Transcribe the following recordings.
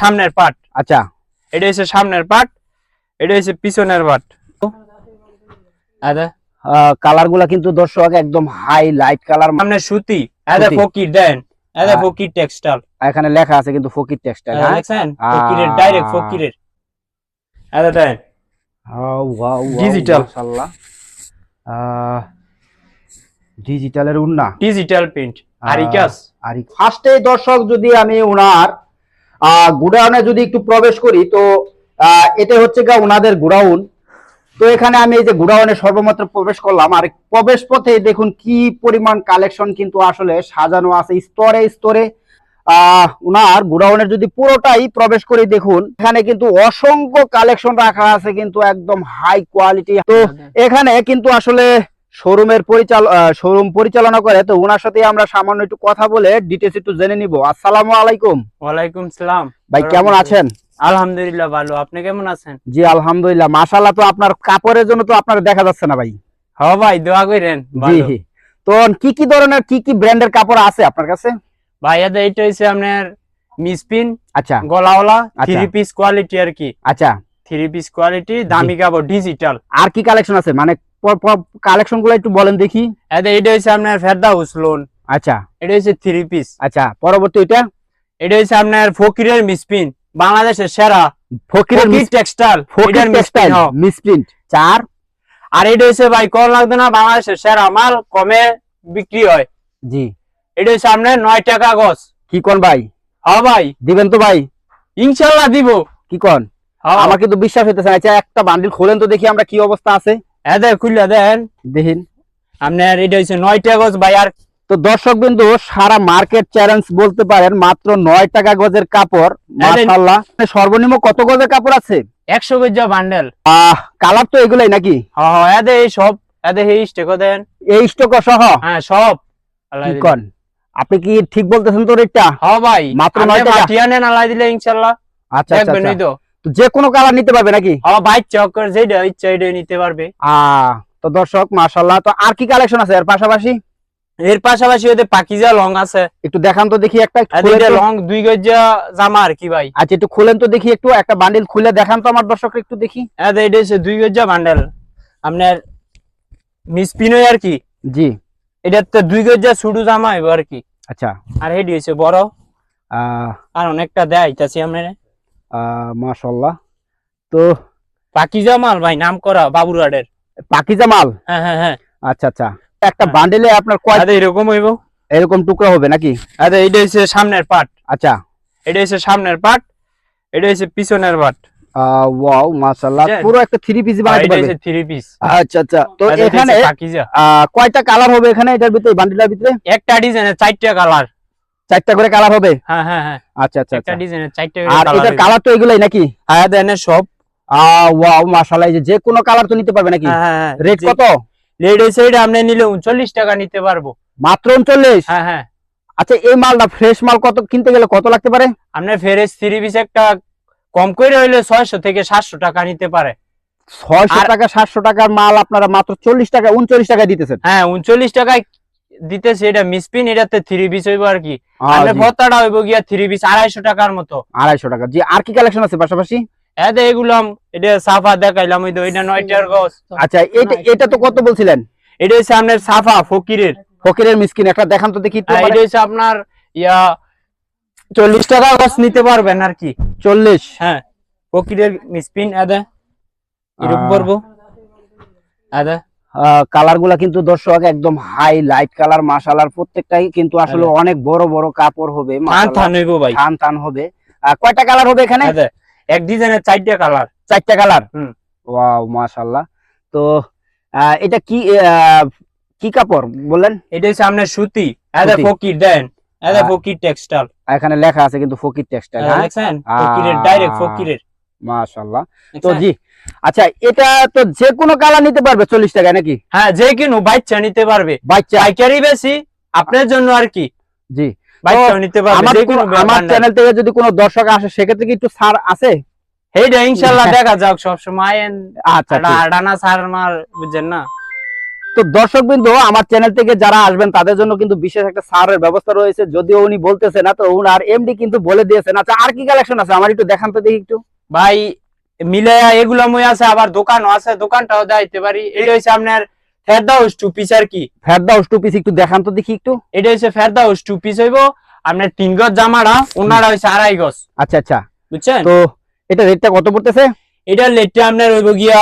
সামনের পার্ট আচ্ছা। এটা হচ্ছে সামনের পার্ট এটা হচ্ছে পিছনের পার্ট আদা কালারগুলা কিন্তু দর্শক একদম হাই লাইট কালার। সামনে সুতি আদা। ফকির দেন। আদা ফকির টেক্সটাইল। এখানে লেখা আছে কিন্তু ফকির টেক্সটাইল দেখছেন? ফকিরের ডাইরেক্ট ফকিরের। আদা দেন। Digital. মাশাআল্লাহ। ডিজিটালের উন্না। ডিজিটাল প্রিন্ট আরিকাস। ফার্স্টে দর্শক যদি আমি ওনার গুডাউনে যদি একটু প্রবেশ করি তো এটা হচ্ছে গা ওনাদের গুডাউন। তো এখানে আমি এই যে গুডাউনে সর্বমাত্র প্রবেশ করলাম আর প্রবেশ পথে দেখুন কি পরিমাণ কালেকশন কিন্তু আসলে সাজানো আছে স্তরে স্তরে। আহ ওনার গুডাউনের যদি পুরোটাই প্রবেশ করি দেখুন এখানে কিন্তু অসংখ্য কালেকশন রাখা আছে কিন্তু একদম হাই কোয়ালিটি তো এখানে কিন্তু আসলে শোরুমের পরিচাল শোরুম পরিচালনা করে তো ওনার সাথে আমরা সামান্য একটু কথা বলে ডিটেলস একটু জেনে নিব। আসসালামু আলাইকুম। ওয়ালাইকুম সালাম। ভাই কেমন আছেন? আলহামদুলিল্লাহ ভালো। আপনি কেমন আছেন? জি আলহামদুলিল্লাহ। মাশাআল্লাহ তো আপনার কাপড়ের জন্য তো আপনার দেখা যাচ্ছে না ভাই। হ ভাই দোয়া করেন জি। তো কি কি ধরনের কি কি ব্র্যান্ডের কাপড় আছে আপনার কাছে? ভাই আদা এটা হচ্ছে আপনার মিসপিন আচ্ছা। গলাওয়ালা। থ্রি পিস কোয়ালিটি আর কি। আচ্ছা। থ্রি পিস কোয়ালিটি দামি কাপড় ডিজিটাল আর কি কালেকশন আছে? মানে কালেকশনগুলো একটু বলেন দেখি। এটা হচ্ছে আপনার ফেরদাউস লোন আচ্ছা। এটা হচ্ছে থ্রি পিস আচ্ছা পরবর্তী ওইটা? এটা হচ্ছে আপনার ফকিরের মিসপিন বাংলাদেশের সেরা ফকিরের টেক্সটাইল ফকির টেক্সটাইল মিসপ্রিন্ট চার? আর এটা হচ্ছে ভাই কম লাগবে না বাংলাদেশের সেরা মাল কমে বিক্রি হয়। জি। এটা হচ্ছে আপনার নয় টাকা গছ কি কোন ভাই? হ্যাঁ ভাই। দিবেন তো ভাই। ইনশাল্লাহ দিব। কি কোন? আমাকে তো বিশ্বাস হইতেছে আচ্ছা একটা বান্ডিল খোলেন তো দেখি আমরা কি অবস্থা আছে। এদে খুলে দেন। দেখিন। আপনার এটা হচ্ছে নয় টাকা ভাই আর তো দর্শক বিন্দু সারা মার্কেট চ্যালেঞ্জ বলতে পারেন মাত্র নয় টাকা গজের কাপড়। মাশাআল্লাহ। সর্বনিম্ন কত গজের কাপড় আছে? একশো গজ বান্ডেল আহ কালার তো এগুলাই নাকি? হ্যাঁ হ্যাঁ এদে এই সব এই দেন। এই স্টক সহ? হ্যাঁ সব। কন? আপনি কি ঠিক বলতেছেন তো রেটটা হ্যাঁ ভাই। মাত্র নয় টাকা? নেন দিলে ইনশাল্লাহ আচ্ছা আচ্ছা দেখবেন তো। যে কোনো কালার নিতে পারবে নাকি? হ্যাঁ ভাই চক্কর যেটা ইচ্ছা নিতে পারবে। আহ তো দর্শক মাশাআল্লাহ তো আর কি কালেকশন আছে এর পাশাপাশি? এর পাশাপাশি ওদের পাকিজা লং আছে। একটু দেখান তো দেখি একটা। লং দুই গজ জামা আর কি ভাই। আচ্ছা একটু খুলেন তো দেখি একটু একটা বান্ডিল খুলে দেখান তো আমার দর্শক একটু দেখি। এটা হচ্ছে দুই গজ বান্ডেল আপনার মিসপিন আর কি। জি। এটা তো দুই গজ ছুটু জামা হইব আর কি। আচ্ছা। আর হেডি হচ্ছে বড়। আহ আর অনেকটা দেয় আমরা আহ, মাশাআল্লাহ। তো পাকিজা মাল ভাই নাম করা বাবুরহাটের। পাকিজা মাল? হ্যাঁ হ্যাঁ হ্যাঁ। আচ্ছা আচ্ছা। একটা বান্ডেলে আপনার কয় এরকম হইব? এরকম টুকরা হবে নাকি? আদে এটা হচ্ছে সামনের পার্ট আচ্ছা। এটা হচ্ছে সামনের পার্ট এটা হচ্ছে পিছনের পার্ট ওয়াও মাশাআল্লাহ। বুঝছেন? পুরো একটা থ্রি পিস এটা থ্রি পিস আচ্ছা আচ্ছা। তো এখানে কয়টা কালার হবে এখানে? এটার ভিতরে বান্ডিলের ভিতরে? একটা ডিজাইনের চারটা কালার চারটা করে কালার হবে? হ্যাঁ হ্যাঁ হ্যাঁ। আচ্ছা আচ্ছা একটা আচ্ছা। ডিজাইনের চারটা আর এটার কালার তো এগুলাই নাকি? হ্যাঁ দেন সব। ওয়াও মাশাআল্লাহ এই যে কোনো কালার তো নিতে পারবে নাকি? হ্যাঁ রেট কত? রেড হচ্ছে এটা আপনি নিলে উনচল্লিশ টাকা নিতে পারব। মাত্র উনচল্লিশ? হ্যাঁ হ্যাঁ। আচ্ছা এই মালটা ফ্রেশ মাল কত কিনতে গেলে কত লাগতে পারে? আপনার থ্রি পিস একটা কম করে হইলে থেকে সাতশো টাকা নিতে পারে। ছয়শো আর- টাকা সাতশো টাকার মাল আপনারা মাত্র চল্লিশ টাকা উনচল্লিশ টাকা দিতেছেন। হ্যাঁ উনচল্লিশ টাকায় দিতেছে এটা মিসপিন এটাতে থ্রি পিস হইব আর কি। জি, ভত্তাটা হইব গিয়া থ্রি পিস আড়াইশো টাকার মতো। আড়াইশো টাকা। জি আর কি কালেকশন আছে পাশাপাশি? এতে এগুলাম এটা সাফা দেখাইলাম ওই এটা নয়টার গছ। আচ্ছা এটা এটা তো কত বলছিলেন? এটা হচ্ছে আপনার সাফা ফকিরের। ফকিরের মিসকিন একটা দেখান তো দেখি একটু আর এটা হচ্ছে আপনার ইয়া চল্লিশ টাকা গছ নিতে পারবেন আর কি। চল্লিশ? হ্যাঁ ফকিরের মিসপিন এদে এরকম। করব। এদে কালারগুলা কিন্তু দর্শক একদম হাই লাইট কালার মাসালার প্রত্যেকটাই কিন্তু আসলে হ্যাঁ। অনেক বড় বড় কাপড় হবে। থান হইব ভাই। থান হবে। কয়টা কালার হবে এখানে? এদে এক ডিজাইনের চারটা কালার চারটা কালার হুম। ওয়াও মাশাআল্লাহ। তো এটা কি কি কাপড় বললেন? এটা হচ্ছে আপনার সুতি। এদে সুতি। ফকির দেন। আহ। ফকির টেক্সটাইল এখানে লেখা আছে কিন্তু ফকির টেক্সটাইল হ্যাঁ ফকিরের ডাইরেক্ট ফকিরের। মাশাআল্লাহ। তো জি আচ্ছা এটা তো যে কোনো কালার নিতে পারবে চল্লিশ টাকা নাকি? হ্যাঁ যে কিনো বাচ্চা নিতে পারবে। বাচ্চা। পাইকারি বেশি আপনার জন্য আর কি। জি। বাচ্চা নিতে পারবে আমার চ্যানেল থেকে যদি কোনো দর্শক আসে সেক্ষেত্রে কি একটু ছাড় আছে? এইটা ইনশাল্লাহ দেখা যাক আচ্ছা। ডানা সার মার বুঝছেন না? তো দর্শক বিন্দু আমার চ্যানেল থেকে যারা আসবেন তাদের জন্য কিন্তু বিশেষ একটা ছাড়ের ব্যবস্থা রয়েছে। যদিও উনি বলতেছে না তো উনার এমডি কিন্তু বলে দিয়েছেন। আচ্ছা আর কি কালেকশন আছে? আমার একটু দেখান তো দেখি একটু। ভাই মিলে এগুলো মই আছে আবার দোকানও আছে দোকানটাও যাইতে পারি। এটা হচ্ছে আপনার ফেরদা হাউস টু পিস আর কি। ফেরদা টু পিস একটু দেখান তো দেখি একটু। এটা হচ্ছে ফেরদা হাউস টু পিস হইব। আপনার তিন গজ জামাটা ওনারা হচ্ছে আড়াই গজ। আচ্ছা আচ্ছা। বুঝছেন? তো এটা রেটটা কত পড়তেছে? এটা লেটটা আপনার হইব গিয়া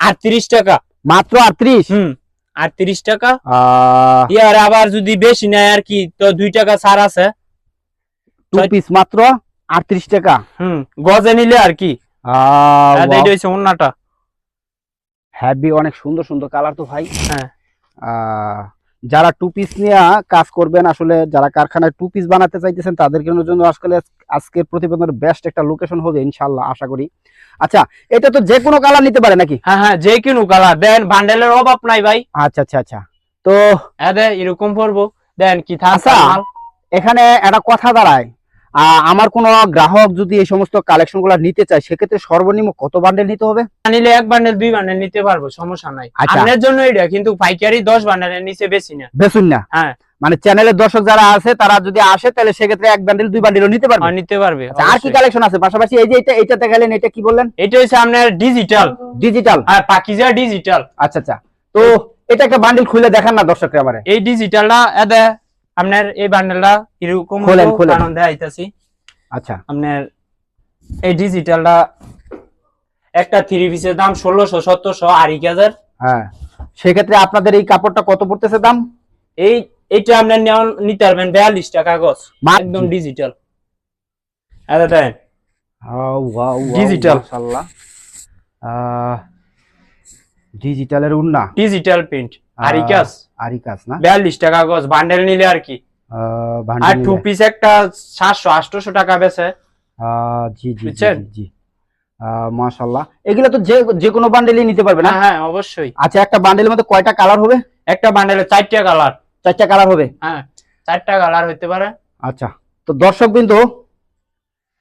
আটত্রিশ টাকা। মাত্র আটত্রিশ? হুম আটত্রিশ টাকা। আহ। ইয়ার আবার যদি বেশি নেয় আর কি তো দুই টাকা ছাড় আছে। টু পিস মাত্র? আটত্রিশ টাকা। হুম গজে নিলে আর কি। আর এটা হচ্ছে ওন্নাটা হ্যাভি অনেক সুন্দর সুন্দর কালার তো ভাই। হ্যাঁ। যারা টু পিস নিয়ে কাজ করবেন আসলে যারা কারখানায় টু পিস বানাতে চাইতেছেন তাদের জন্য আসলে আজকের প্রতিবেদনের বেস্ট একটা লোকেশন হবে ইনশাল্লাহ আশা করি। আচ্ছা এটা তো যে কোনো কালার নিতে পারে নাকি? হ্যাঁ হ্যাঁ যে কিনু কালার দেন বান্ডেলের অভাব নাই ভাই। আচ্ছা আচ্ছা আচ্ছা। তো হ্যাঁ এরকম পড়ব দেন কি থাকছে আচ্ছা। এখানে একটা কথা দাঁড়ায়। আমার কোনো গ্রাহক যদি এই সমস্ত কালেকশনগুলা নিতে চায় সেক্ষেত্রে সর্বনিম্ন কত বান্ডেল নিতে হবে? নিলে এক বান্ডেল দুই বান্ডেল নিতে পারব সমস্যা নাই। আচ্ছা। আপনার জন্য এটা কিন্তু পাইকারি দশ বান্ডেলের নিচে বেশি না। বেসুন না? হ্যাঁ। মানে চ্যানেলের দর্শক যারা আছে তারা যদি আসে তাহলে সেক্ষেত্রে এক বান্ডেল দুই বান্ডেলও নিতে পারবে? নিতে পারবে আচ্ছা, আর কি কালেকশন আছে? পাশাপাশি এই যে এটা এটা দেখালেন এটা কি বললেন? এটা হচ্ছে আপনার ডিজিটাল ডিজিটাল আর পাকিজা ডিজিটাল আচ্ছা আচ্ছা। তো এটা একটা বান্ডিল খুলে দেখান না দর্শকরা এবারে এই ডিজিটালটা আপনার এই বান্ডেলটা এরকম খোলেন, হইবো, খোলেন। কারণ দেখাইতাছি আচ্ছা। আপনার এই ডিজিটালটা একটা থ্রি পিসের দাম ষোলোশো সতেরোশো আড়াই হাজার। হ্যাঁ। সেক্ষেত্রে আপনাদের এই কাপড়টা কত পড়তেছে দাম? এই এইটা আপনার নিতে পারবেন বিয়াল্লিশ টাকা গছ একদম ডিজিটাল এটা. ডিজিটাল ডিজিটালের উন্না। ডিজিটাল প্রিন্ট আড়াই কাজ? আরি কাজ না? বিয়াল্লিশ টাকা গছ বান্ডেল নিলে আর কি? আর টু পিস একটা সাতশো আটশোশো টাকা বেছে আহ, জি জি জি মাশাআল্লাহ। এগুলো তো যে যে কোনো বান্ডেলই নিতে পারবে না? হ্যাঁ হ্যাঁ অবশ্যই। আচ্ছা একটা বান্ডেলের মধ্যে কয়টা কালার হবে? একটা বান্ডেলে চারটা কালার চারটা কালার হবে? হ্যাঁ চারটা কালার হইতে পারে। আচ্ছা তো দর্শক বিন্দু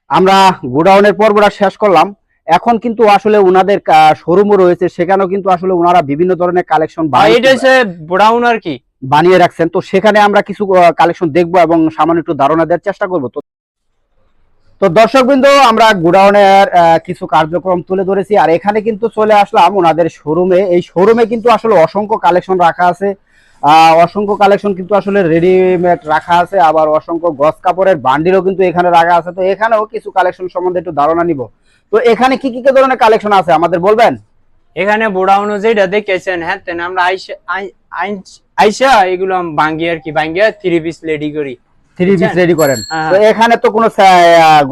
আমরা গোডাউনের পর্বটা শেষ করলাম। এখন কিন্তু আসলে ওনাদের শোরুমও রয়েছে সেখানেও কিন্তু আসলে ওনারা বিভিন্ন ধরনের কালেকশন ব্রাউন আর কি। বানিয়ে রাখছেন। তো সেখানে আমরা কিছু কালেকশন দেখব এবং সামান্য একটু ধারণা দেওয়ার চেষ্টা করব। তো তো দর্শক বিন্দু আমরা গোডাউনের কিছু কার্যক্রম তুলে ধরেছি। আর এখানে কিন্তু চলে আসলাম ওনাদের শোরুমে এই শোরুমে কিন্তু আসলে অসংখ্য কালেকশন রাখা আছে। অসংখ্য কালেকশন কিন্তু আসলে রেডিমেড রাখা আছে। আবার অসংখ্য গস কাপড়ের বান্ডিলও কিন্তু এখানে রাখা আছে। তো এখানেও কিছু কালেকশন সম্বন্ধে একটু ধারণা নিব। তো এখানে কি কি ধরনের কালেকশন আছে? আমাদের বলবেন? এখানে বোড়াউন যেটা দেখেছেন হ্যাঁ তেন আমরা আইসা এগুলো ভাঙ্গি আর কি ভাঙ্গিয়া থ্রি পিস রেডি করি। থ্রি পিস রেডি করেন। হ্যাঁ। তো এখানে তো কোনো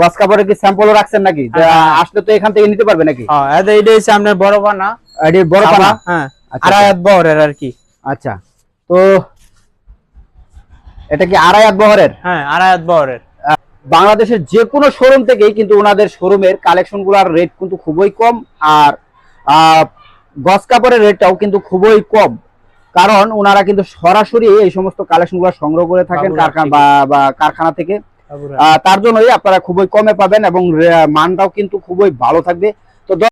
গস কাপড়ের কি স্যাম্পলও রাখছেন নাকি? হ্যাঁ, হ্যাঁ। আসলে তো এখান থেকে নিতে পারবে নাকি? হ্যাঁ এটা হচ্ছে আপনার বড় পানা। বড় পানা? হ্যাঁ আচ্ছা, আড়াই হাত বহরের আর কি। আচ্ছা। তো এটা কি আড়াই বহরের? হ্যাঁ আড়াই বহরের। বাংলাদেশের যে কোনো শোরুম থেকেই কিন্তু ওনাদের শোরুমের কালেকশনগুলার রেট কিন্তু খুবই কম আর গস কাপড়ের রেটটাও কিন্তু খুবই কম। কারণ ওনারা কিন্তু সরাসরি এই সমস্ত কালেকশনগুলো সংগ্রহ করে থাকেন কারখানা থেকে। বা- কারখানা থেকে। তার জন্যই আপনারা খুবই কমে পাবেন এবং মানটাও কিন্তু খুবই ভালো থাকবে।